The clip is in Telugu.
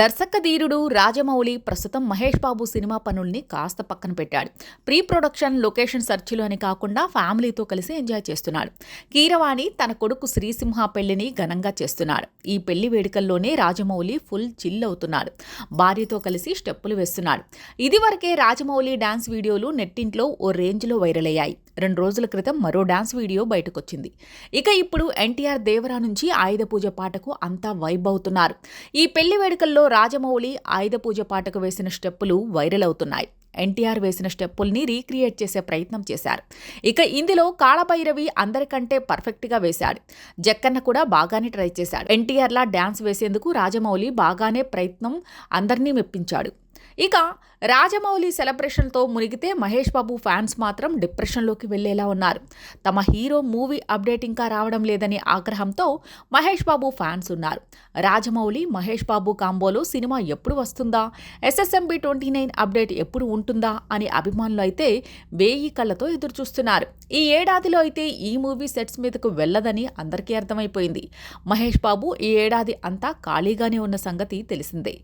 దర్శకధీరుడు రాజమౌళి ప్రస్తుతం మహేష్ బాబు సినిమా పనుల్ని కాస్త పక్కన పెట్టాడు. ప్రీ ప్రొడక్షన్ లొకేషన్ సెర్చ్లు అని కాకుండా ఫ్యామిలీతో కలిసి ఎంజాయ్ చేస్తున్నాడు. కీరవాణి తన కొడుకు శ్రీసింహ పెళ్ళిని ఘనంగా చేస్తున్నాడు. ఈ పెళ్ళి వేడుకల్లోనే రాజమౌళి ఫుల్ చిల్ అవుతున్నాడు. భార్యతో కలిసి స్టెప్పులు వేస్తున్నాడు. ఇదివరకే రాజమౌళి డాన్స్ వీడియోలు నెట్టింట్లో ఓ రేంజ్లో వైరల్ అయ్యాయి. రెండు రోజుల క్రితం మరో డాన్స్ వీడియో బయటకొచ్చింది. ఇక ఇప్పుడు ఎన్టీఆర్ దేవరా నుంచి ఆయుధ పూజ పాటకు అంతా వైబ్ అవుతున్నారు. ఈ పెళ్ళి వేడుకల్లో రాజమౌళి ఆయుధ పూజ పాటకు వేసిన స్టెప్పులు వైరల్ అవుతున్నాయి. ఎన్టీఆర్ వేసిన స్టెప్పుల్ని రీక్రియేట్ చేసే ప్రయత్నం చేశారు. ఇక ఇందులో కాళభైరవి అందరికంటే పర్ఫెక్ట్గా వేశాడు. జక్కన్న కూడా బాగానే ట్రై చేశాడు. ఎన్టీఆర్లా డ్యాన్స్ వేసేందుకు రాజమౌళి బాగానే ప్రయత్నం అందరినీ మెప్పించాడు. ఇక రాజమౌళి సెలబ్రేషన్తో మునిగితే మహేష్ బాబు ఫ్యాన్స్ మాత్రం డిప్రెషన్లోకి వెళ్ళేలా ఉన్నారు. తమ హీరో మూవీ అప్డేట్ ఇంకా రావడం లేదని ఆగ్రహంతో మహేష్ బాబు ఫ్యాన్స్ ఉన్నారు. రాజమౌళి మహేష్ బాబు కాంబోలో సినిమా ఎప్పుడు వస్తుందా? ఎస్ఎస్ఎంబి ట్వంటీ నైన్ అప్డేట్ ఎప్పుడు ఉంటుందా? అని అభిమానులు అయితే వేయి కళ్ళతో ఎదురుచూస్తున్నారు. ఈ ఏడాదిలో అయితే ఈ మూవీ సెట్స్ మీదకు వెళ్ళదని అందరికీ అర్థమైపోయింది. మహేష్ బాబు ఈ ఏడాది అంతా ఖాళీగానే ఉన్న సంగతి తెలిసిందే.